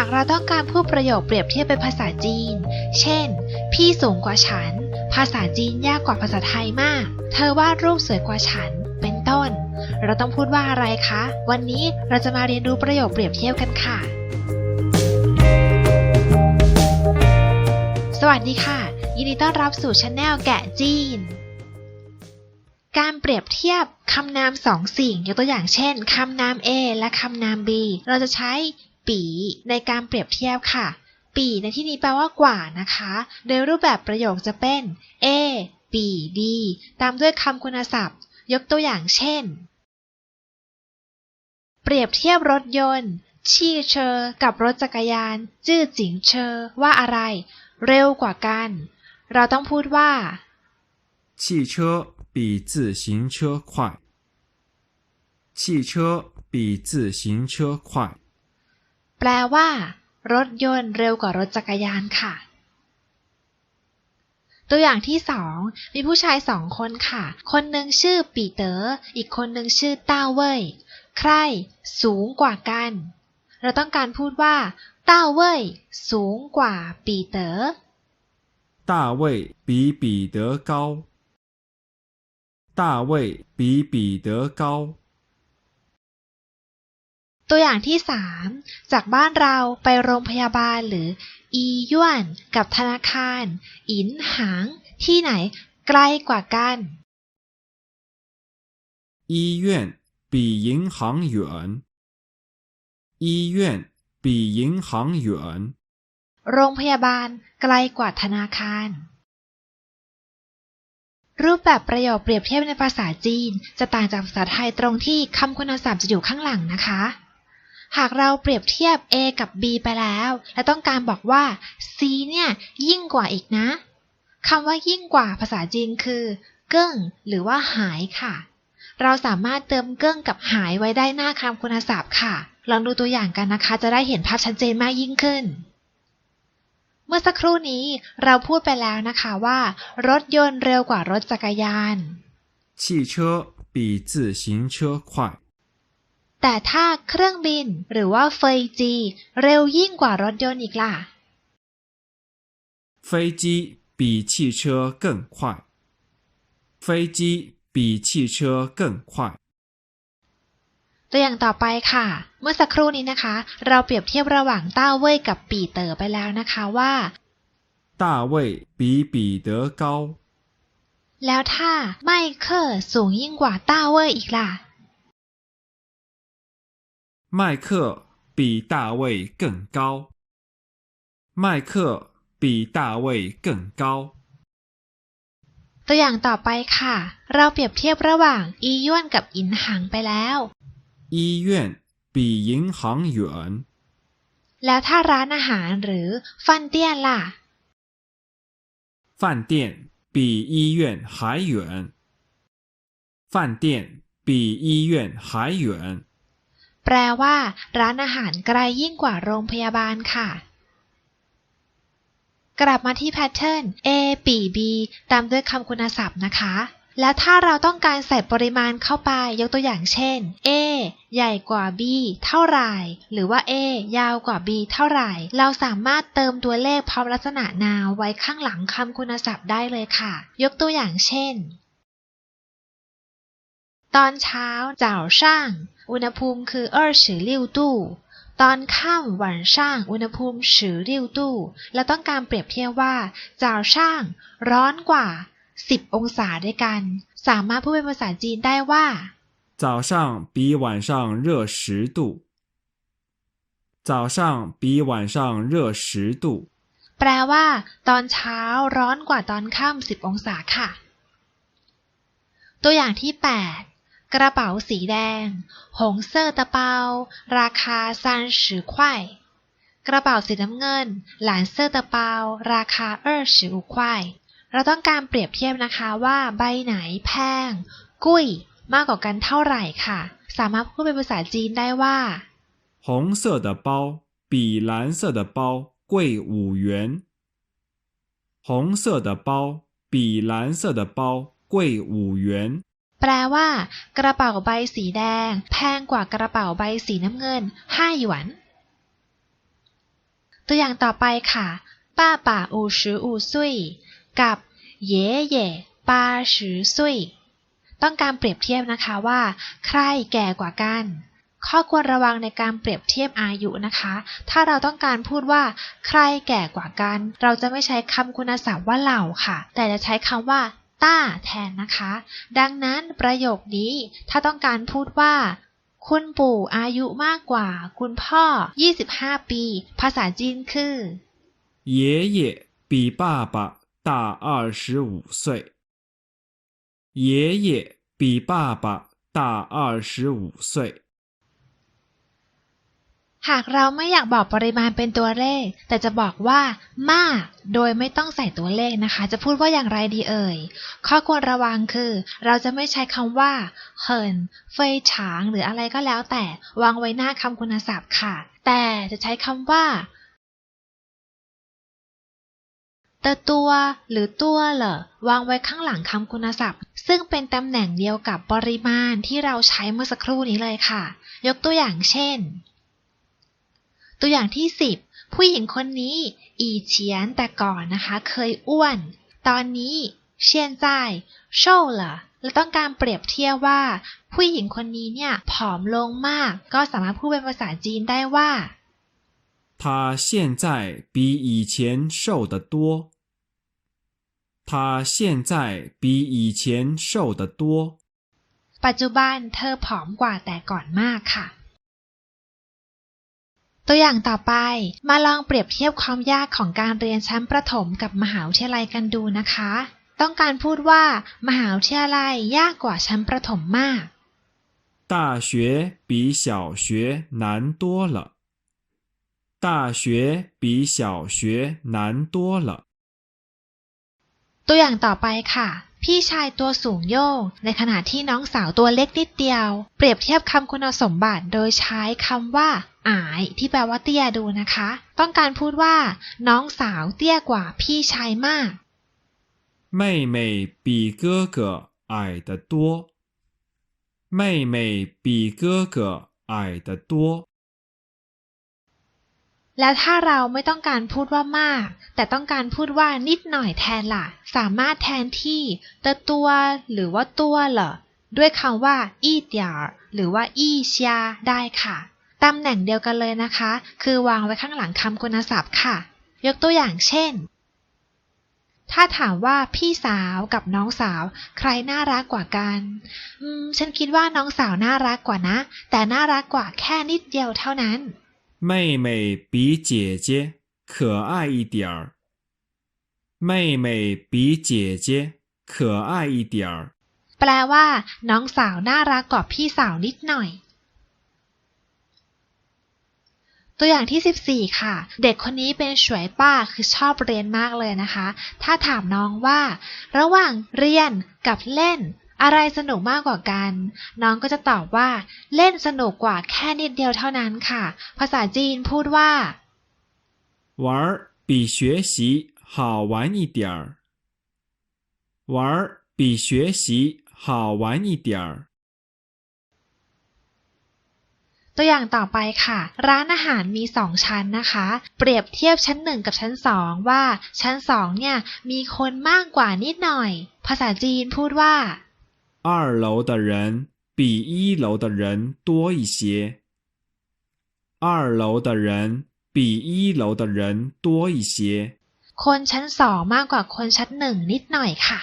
ากเราต้องการพูดประโยคเปรียบเทียบเป็นภาษาจีน เช่น พี่สูงกว่าฉัน ภาษาจีนยากกว่าภาษาไทยมาก เธอวาดรูปสวยกว่าฉัน เป็นต้น เราต้องพูดว่าอะไรคะ วันนี้เราจะมาเรียนรู้ประโยคเปรียบเทียบกันค่ะ สวัสดีค่ะ ยินดีต้อนรับสู่ช anel แกะจีน การเปรียบเทียบคำนามสองสิ่งยกตัวอย่างเช่นคำนาม A และคำนาม B เราจะใช้ ปีในการเปรียบเทียบค่ะ ปีในที่นี้แปลว่ากว่านะคะ โดยรูปแบบประโยคจะเป็น A ปี B ตามด้วยคำคุณศัพท์ ยกตัวอย่างเช่น เปรียบเทียบรถยนต์ชี่เชอร์กับรถจักรยาน จื้อจิงเชอร์ว่าอะไร เร็วกว่ากัน เราต้องพูดว่า 汽车比自行车快。汽车比自行车快。 แปลว่า รถยนต์เร็วกว่ารถจักรยานค่ะ ตัวอย่างที่สองมีผู้ชายสองคนค่ะ คนหนึ่งชื่อปีเตอ๋ออีกคนหนึ่งชื่อต้าเว่ยใคร สูงกว่ากัน เราต้องการพูดว่าต้าเว่ยสูงกว่าปีเต๋อ 大卫比彼得高。大卫比彼得高。 ตัวอย่างที่สามจากบ้านเราไปโรงพยาบาลหรือ อีย่วนกับธนาคาร อินหาง ที่ไหนไกลกว่ากัน 医院比银行远。医院比银行远。 โรงพยาบาลไกลกว่าธนาคาร รูปแบบประโยคเปรียบเทียบในภาษาจีน จะต่างจากภาษาไทยตรงที่คำคุณศัพท์จะอยู่ข้างหลังนะคะ หากเราเปรียบเทียบ A กับ B ไปแล้ว และต้องการบอกว่า C เนี่ยยิ่งกว่าอีกนะคำว่ายิ่งกว่าภาษาจีนคือ เกิ้ง หรือว่าหายค่ะ เราสามารถเติมเกิ้งกับหายไว้ได้หน้าคำคุณศัพท์ค่ะ ลองดูตัวอย่างกันนะคะ จะได้เห็นภาพชัดเจนมากยิ่งขึ้น เมื่อสักครู่นี้เราพูดไปแล้วนะคะว่า รถยนต์เร็วกว่ารถจักรยาน 汽车比自行车快。 แต่ถ้าเครื่องบินหรือว่าเฟยจี เร็วยิ่งกว่ารถยนต์อีกล่ะ 飞机比汽车更快。飞机比汽车更快。 ตัวอย่างต่อไปค่ะ เมื่อสักครู่นี้นะคะ เราเปรียบเทียบระหว่างต้าเว่ยกับปีเต๋อไปแล้วนะคะว่า 大卫比彼得高。 แล้วถ้าไมเคิลสูงยิ่งกว่าต้าเว่ยอีกล่ะ 麦克比大卫更高。麦克比大卫更高。 ตัวอย่างต่อไปค่ะ เราเปรียบเทียบระหว่างอีย่วนกับอินหังไปแล้ว 医院比银行远。 แล้วถ้าร้านอาหารหรือฟันเตี้ยนล่ะ 饭店比医院还远。饭店比医院还远。 แปลว่า ร้านอาหารไกลยิ่งกว่าโรงพยาบาลค่ะ กลับมาที่แพทเทิร์น A ปี B ตามด้วยคำคุณศัพท์นะคะ แล้วถ้าเราต้องการใส่ปริมาณเข้าไปยกตัวอย่างเช่น A ใหญ่กว่า B เท่าไหร่ หรือว่า A ยาวกว่า B เท่าไหร่ เราสามารถเติมตัวเลขพร้อมลักษณะนาวไว้ข้างหลังคำคุณศัพท์ได้เลยค่ะ ยกตัวอย่างเช่น ตอนเช้าเจ้าช่าง อุณหภูมิคือ26度ตอนค่ำหวันช่าง อุณหภูมิ16度เราต้องการเปรียบเทียบว่าเจ้าช่าง ร้อนกว่า 10 องศาด้วยกัน สามารถพูดเป็นภาษาจีนได้ว่า 早上比晚上热十度。早上比晚上热十度。 แปลว่า ตอนเช้าร้อนกว่าตอนค่ำ10 องศาค่ะ ตัวอย่างที่ 8 กระเป๋าสีแดง หงเซอร์ตะเปา ราคาซันสือควายกระเป๋าสีน้ำเงิน หลานเซอร์ตะเปา ราคาเออสือควายเราต้องการเปรียบเทียบนะคะว่าใบไหนแพง กุ้ย มากกว่ากันเท่าไหร่ค่ะ สามารถพูดเป็นภาษาจีนได้ว่า 红色的包比蓝色的包贵五元。红色的包比蓝色的包贵五元。 แปลว่า กระเป๋าใบสีแดง แพงกว่ากระเป๋าใบสีน้ำเงิน5หยวน ตัวอย่างต่อไปค่ะป้าป่าอูชืออูซุยกับเย่เย่ป้าชือซุยต้องการเปรียบเทียบนะคะว่า ใครแก่กว่ากัน ข้อควรระวังในการเปรียบเทียบอายุนะคะ ถ้าเราต้องการพูดว่า ใครแก่กว่ากัน เราจะไม่ใช้คำคุณศัพท์ว่าเหล่าค่ะ แต่จะใช้คำว่า ต้าแทนนะคะ ดังนั้นประโยคนี้ ถ้าต้องการพูดว่า คุณปู่อายุมากกว่า คุณพ่อ 25 ปี ภาษาจีนคือ 爷爷比爸爸大二十五岁。爷爷比爸爸大二十五岁。 หากเราไม่อยากบอกปริมาณเป็นตัวเลข แต่จะบอกว่ามาก โดยไม่ต้องใส่ตัวเลขนะคะ จะพูดว่าอย่างไรดีเอ่ย ข้อควรระวังคือ เราจะไม่ใช้คำว่าเฮินเฟยฉางหรืออะไรก็แล้วแต่วางไว้หน้าคำคุณศัพท์ค่ะ แต่จะใช้คำว่าเตตัว หรือตัวเหรอวางไว้ข้างหลังคำคุณศัพท์ ซึ่งเป็นตำแหน่งเดียวกับปริมาณที่เราใช้เมื่อสักครู่นี้เลยค่ะ ยกตัวอย่างเช่น ตัวอย่างที่ 10 ผู้หญิงคนนี้ อีเฉียนแต่ก่อนนะคะ เคยอ้วน ตอนนี้เชียนใจโชว์เหรอและต้องการเปรียบเทียบว่า ผู้หญิงคนนี้เนี่ยผอมลงมาก ก็สามารถพูดเป็นภาษาจีนได้ว่า 他现在比以前瘦得多。他现在比以前瘦得多。 ปัจจุบันเธอผอมกว่าแต่ก่อนมากค่ะ ตัวอย่างต่อไป มาลองเปรียบเทียบความยากของการเรียนชั้นประถมกับมหาวิทยาลัยกันดูนะคะ ต้องการพูดว่า มหาวิทยาลัยยากกว่าชั้นประถมมาก 大学比小学难多了。大学比小学难多了。 ตัวอย่างต่อไปค่ะ พี่ชายตัวสูงโย่งในขณะที่น้องสาวตัวเล็กนิดเดียว เปรียบเทียบคำคุณสมบัติโดยใช้คำว่า อาย ที่แปลว่าเตี้ยดูนะคะ ต้องการพูดว่า น้องสาวเตี้ยกว่าพี่ชายมาก 妹妹比哥哥矮得多。妹妹比哥哥矮得多。 แล้วถ้าเราไม่ต้องการพูดว่ามาก แต่ต้องการพูดว่านิดหน่อยแทนล่ะ สามารถแทนที่เตอตัว หรือว่าตัวเหรอด้วยคำว่าอีเดียหรือว่าอีเชียได้ค่ะ ตำแหน่งเดียวกันเลยนะคะ คือวางไว้ข้างหลังคำคุณศัพท์ค่ะ ยกตัวอย่างเช่น ถ้าถามว่าพี่สาวกับน้องสาว ใครน่ารักกว่ากัน อืม ฉันคิดว่าน้องสาวน่ารักกว่านะ แต่น่ารักกว่าแค่นิดเดียวเท่านั้น 妹妹比姐姐可爱一点儿。妹妹比姐姐可爱一点儿。 แปลว่า น้องสาวน่ารักกว่าพี่สาวนิดหน่อย ตัวอย่างที่ 14 ค่ะ เด็กคนนี้เป็นสวยป้าคือชอบเรียนมากเลยนะคะ ถ้าถามน้องว่า ระหว่างเรียนกับเล่น อะไรสนุกมากกว่ากัน น้องก็จะตอบว่า เล่นสนุกกว่าแค่นิดเดียวเท่านั้นค่ะ ภาษาจีนพูดว่า 玩儿比学习好玩一点儿。玩儿比学习好玩一点儿。 ตัวอย่างต่อไปค่ะ ร้านอาหารมี 2 ชั้นนะคะ เปรียบเทียบชั้น 1 กับชั้น 2 ว่าชั้น 2 เนี่ย มีคนมากกว่านิดหน่อย ภาษาจีนพูดว่า 二楼的人比一楼的人多一些。二楼的人比一楼的人多一些。 คนชั้น 2 มากกว่าคนชั้น 1 นิดหน่อยค่ะ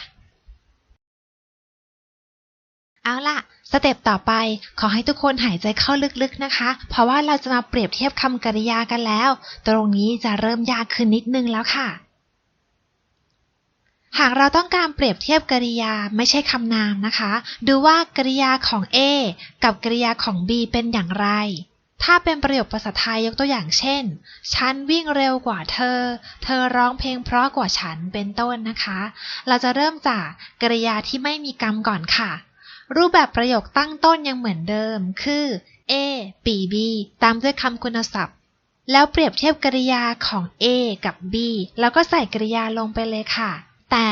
เอาล่ะ สเต็ปต่อไปขอให้ทุกคนหายใจเข้าลึกๆนะคะ เพราะว่าเราจะมาเปรียบเทียบคำกริยากันแล้ว ตรงนี้จะเริ่มยากขึ้นนิดนึงแล้วค่ะ หากเราต้องการเปรียบเทียบกริยาไม่ใช่คำนามนะคะ ดูว่ากริยาของ A กับกริยาของ B เป็นอย่างไร ถ้าเป็นประโยคภาษาไทยยกตัวอย่างเช่น ฉันวิ่งเร็วกว่าเธอ เธอร้องเพลงเพราะกว่าฉันเป็นต้นนะคะ เราจะเริ่มจากกริยาที่ไม่มีกรรมก่อนค่ะ รูปแบบประโยคตั้งต้นยังเหมือนเดิม คือ A ปี B ตามด้วยคำคุณศัพท์ แล้วเปรียบเทียบกริยาของ A กับ B แล้วก็ใส่กริยาลงไปเลยค่ะ แต่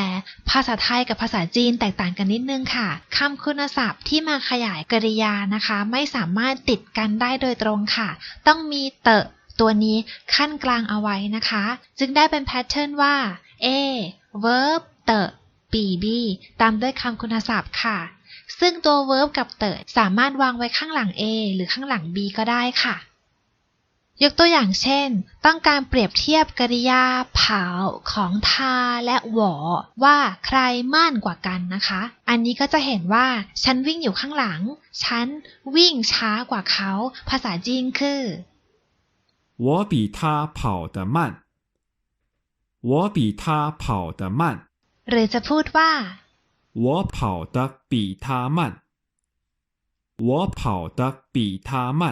ภาษาไทยกับภาษาจีนแตกต่างกันนิดนึงค่ะคำคุณศัพท์ที่มาขยายกริยานะคะ ไม่สามารถติดกันได้โดยตรงค่ะ ต้องมีเตอะตัวนี้ขั้นกลางเอาไว้นะคะ จึงได้เป็นแพทเทิร์นว่า A verb เตอปี B ตามด้วยคำคุณศัพท์ค่ะ ซึ่งตัว verb กับเตอสามารถวางไว้ข้างหลัง A หรือข้างหลัง B ก็ได้ค่ะ ยกตัวอย่างเช่น ต้องการเปรียบเทียบกริยาเผาของทาและหวอว่าใครม่านกว่ากันนะคะ อันนี้ก็จะเห็นว่า ฉันวิ่งอยู่ข้างหลัง ฉันวิ่งช้ากว่าเขา ภาษาจีนคือ 我比他跑得慢。我比他跑得慢。 หรือจะพูดว่า 我跑得比他慢。我跑得比他慢。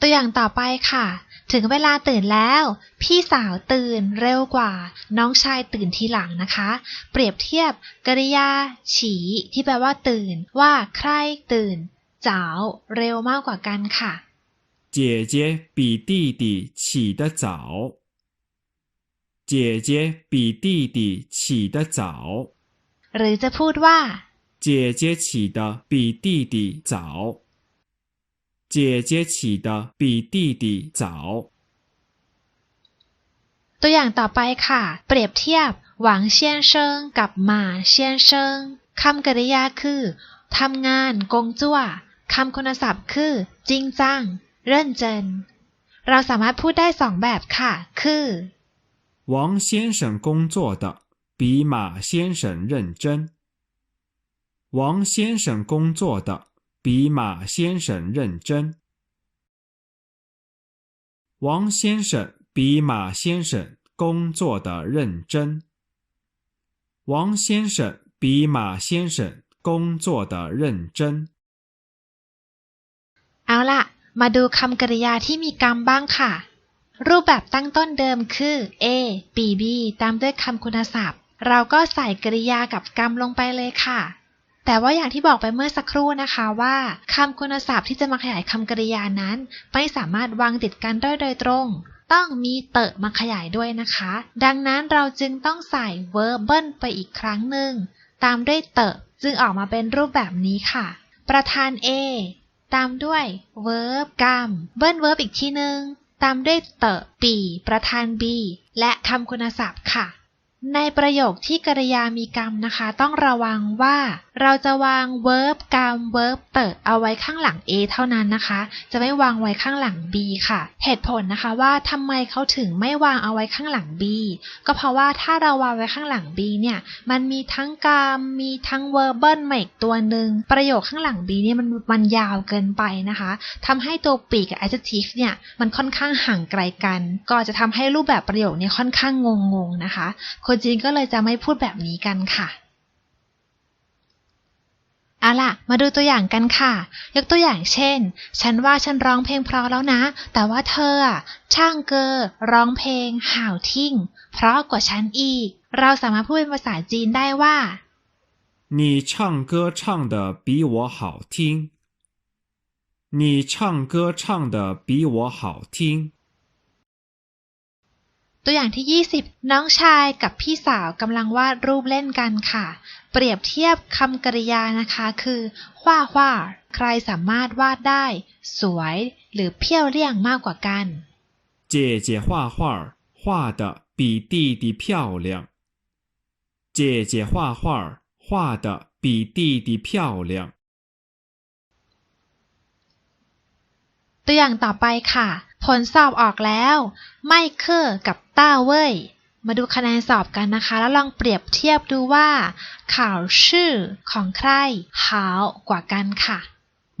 ตัวอย่างต่อไปค่ะ ถึงเวลาตื่นแล้ว พี่สาวตื่นเร็วกว่า น้องชายตื่นทีหลังนะคะ เปรียบเทียบกริยา ฉีที่แปลว่าตื่น ว่าใครตื่นจ๋าวเร็วมากกว่ากันค่ะ 姐姐比弟弟起得早。 姐姐比弟弟起得早。 หรือจะพูดว่า 姐姐起得比弟弟早。姐姐起得比弟弟早。 ตัวอย่างต่อไปค่ะ เปรียบเทียบ หวังเซียนเชิงกับหมาเซียนเชิงคำกริยาคือทำงานกงจั่วคำคุณศัพท์คือ จริงจัง เร่นเจิน เราสามารถพูดได้สองแบบค่ะ คือ 王先生工作的比马先生认真。王先生工作的比马先生认真。王先生比马先生工作的认真。王先生比马先生工作的认真。 เอาล่ะ มาดูคำกริยาที่มีกรรมบ้างค่ะ รูปแบบตั้งต้นเดิมคือ A ปี B ตามด้วยคำคุณศัพท์ เราก็ใส่กริยากับกรรมลงไปเลยค่ะ แต่ว่าอย่างที่บอกไปเมื่อสักครู่นะคะว่าคำคุณศัพท์ที่จะมาขยายคำกริยานั้น ไม่สามารถวางติดกันได้โดยตรง ต้องมีเตอะมาขยายด้วยนะคะ ดังนั้นเราจึงต้องใส่ verbal ไปอีกครั้งหนึ่ง ตามด้วยเตอะจึงออกมาเป็นรูปแบบนี้ค่ะ ประธาน A ตามด้วย verb กรรมเบิ้ล verb อีกทีหนึ่ง ตามด้วยเตอปี ประธานบี และคำคุณศัพท์ค่ะ ในประโยคที่กริยามีกรรมนะคะ ต้องระวังว่า เราจะวาง verb กรรม verb เตอะเอาไว้ข้างหลัง A เท่านั้นนะคะ จะไม่วางไว้ข้างหลัง B ค่ะ เหตุผลนะคะว่าทำไมเขาถึงไม่วางเอาไว้ข้างหลัง B ก็เพราะว่าถ้าเราวางไว้ข้างหลัง B เนี่ยมันมีทั้งกรรมมีทั้ง verbal มาอีกตัวหนึ่งประโยคข้างหลัง B เนี่ยมันมันยาวเกินไปนะคะทำให้ตัวปีกับ adjective เนี่ยมันค่อนข้างห่างไกลกัน ก็จจะทำให้รูปแบบประโยคเนี่ยค่อนข้างงงๆนะคะคนจีนก็เลยจะไม่พูดแบบนี้กันค่ะ เอาล่ะ มาดูตัวอย่างกันค่ะ ยกตัวอย่างเช่น ฉันว่าฉันร้องเพลงเพราะแล้วนะ แต่ว่าเธออะช่างเกอร้องเพลงห่าวทิ้ง เพราะกว่าฉันอีก เราสามารถพูดเป็นภาษาจีนได้ว่า 你唱歌唱得比我好听。你唱歌唱得比我好听。 ตัวอย่างที่ 20 น้องชายกับพี่สาวกำลังวาดรูปเล่นกันค่ะ เปรียบเทียบคำกริยานะคะคือหว้าหว้าใครสามารถวาดได้ สวย หรือเพี้ยวเลี่ยงมากกว่ากัน 姐姐画画画的比弟弟漂亮。姐姐画画画的比弟弟漂亮。 ตัวอย่างต่อไปค่ะ ผลสอบออกแล้ว ไม่เคอร์กับต้าเว่ย มาดูคะแนนสอบกันนะคะ แล้วลองเปรียบเทียบดูว่า ข่าวชื่อของใครหาวกว่ากันค่ะ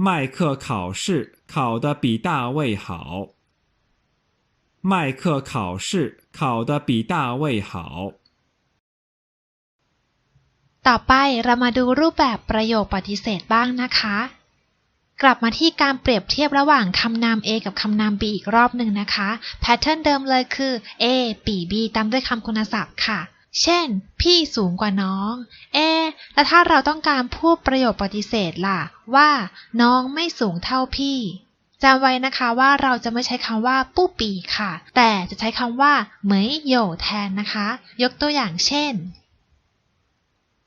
麦克考试考得比大卫好。麦克考试考得比大卫好。 ต่อไปเรามาดูรูปแบบประโยคปฏิเสธบ้างนะคะ กลับมาที่การเปรียบเทียบระหว่างคำนาม A กับคำนาม B อีกรอบหนึ่งนะคะ แพทเทิร์นเดิมเลยคือ A ปี B ตามด้วยคำคุณศัพท์ค่ะ เช่น พี่สูงกว่าน้อง เอ แล้วถ้าเราต้องการพูดประโยคปฏิเสธล่ะ ว่า น้องไม่สูงเท่าพี่จำไว้นะคะว่าเราจะไม่ใช้คำว่าปู้ปีค่ะ แต่จะใช้คำว่าเหมยโยแทนนะคะ ยกตัวอย่างเช่น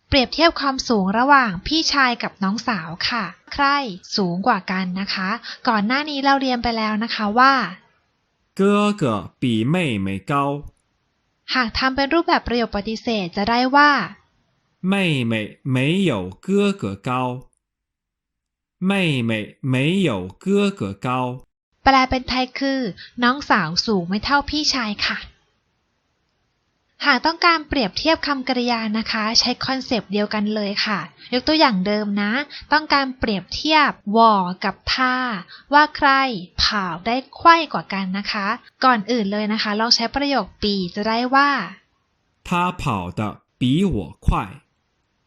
เปรียบเทียบความสูงระหว่างพี่ชายกับน้องสาวค่ะ ใครสูงกว่ากันนะคะ ก่อนหน้านี้เราเรียนไปแล้วนะคะว่า 哥哥比妹妹高， หากทำเป็นรูปแบบประโยคปฏิเสธจะได้ว่า 妹妹没有哥哥高。妹妹没有哥哥高。 แปลเป็นไทยคือ น้องสาวสูงไม่เท่าพี่ชายค่ะ หากต้องการเปรียบเทียบคำกริยานะคะ ใช้คอนเซปต์เดียวกันเลยค่ะ ยกตัวอย่างเดิมนะ ต้องการเปรียบเทียบวอกับท่า ว่าใครเผาได้ไขว้กว่ากันนะคะ ก่อนอื่นเลยนะคะ ลองใช้ประโยคปีจะได้ว่า 他跑得比我快，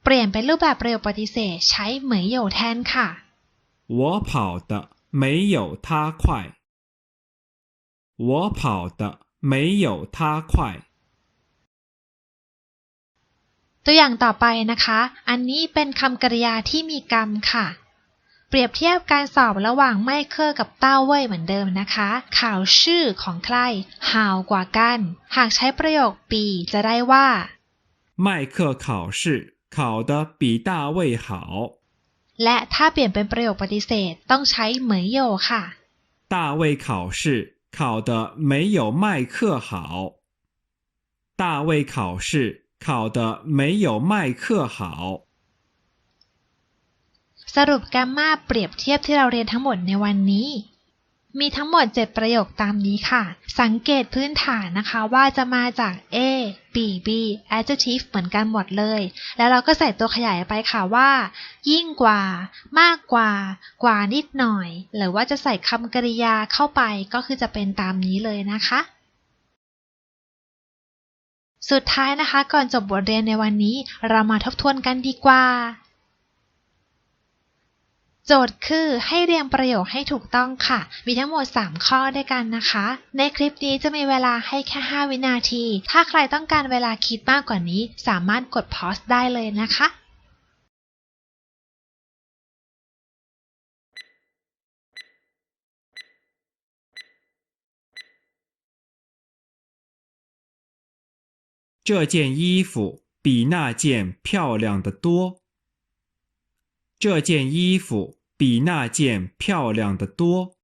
เปลี่ยนเป็นรูปแบบประโยคปฏิเสธ ใช้เหมยโยแทนค่ะ 我跑得没有他快。我跑得没有他快。 ตัวอย่างต่อไปนะคะ อันนี้เป็นคำกริยาที่มีกรรมค่ะ เปรียบเทียบการสอบระหว่างไมเคอร์กับเต้าเว่ยเหมือนเดิมนะคะ ข่าวชื่อของใครห่าวกว่ากัน หากใช้ประโยคปีจะได้ว่า 麦克考试考得比大卫好。 และถ้าเปลี่ยนเป็นประโยคปฏิเสธต้องใช้เหมยโยค่ะ 大卫考试考得没有麦克好。大卫考试 考得没有麦克好。 สรุปแกมมาเปรียบเทียบที่เราเรียนทั้งหมดในวันนี้ มีทั้งหมด 7 ประโยคตามนี้ค่ะ สังเกตพื้นฐานนะคะว่าจะมาจาก A B B adjective เหมือนกันหมดเลย แล้วเราก็ใส่ตัวขยายไปค่ะว่า ยิ่งกว่า มากกว่า กว่านิดหน่อย หรือว่าจะใส่คำกริยาเข้าไปก็คือจะเป็นตามนี้เลยนะคะ สุดท้ายนะคะ ก่อนจบบทเรียนในวันนี้ เรามาทบทวนกันดีกว่า โจทย์คือให้เรียงประโยคให้ถูกต้องค่ะ มีทั้งหมด 3 ข้อด้วยกันนะคะ ในคลิปนี้จะมีเวลาให้แค่ 5 วินาที ถ้าใครต้องการเวลาคิดมากกว่านี้ สามารถกดพอสได้เลยนะคะ 这件衣服比那件漂亮的多。这件衣服比那件漂亮的多。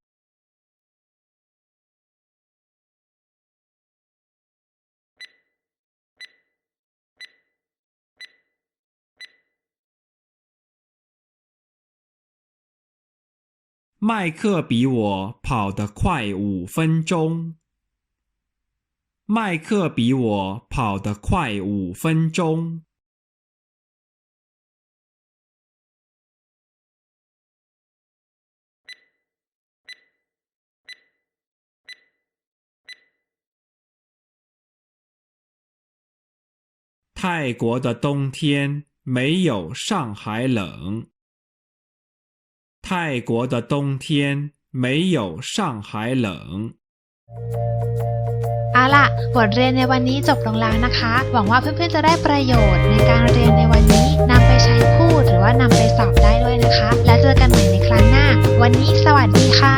麦克比我跑得快五分钟。麦克比我跑得快五分钟。泰国的冬天没有上海冷。泰国的冬天没有上海冷。 เอาล่ะ บทเรียนในวันนี้จบลงแล้วนะคะ หวังว่าเพื่อนๆจะได้ประโยชน์ในการเรียนในวันนี้นำไปใช้พูดหรือว่านำไปสอบได้ด้วยนะคะ แล้วเจอกันใหม่ในครั้งหน้า วันนี้สวัสดีค่ะ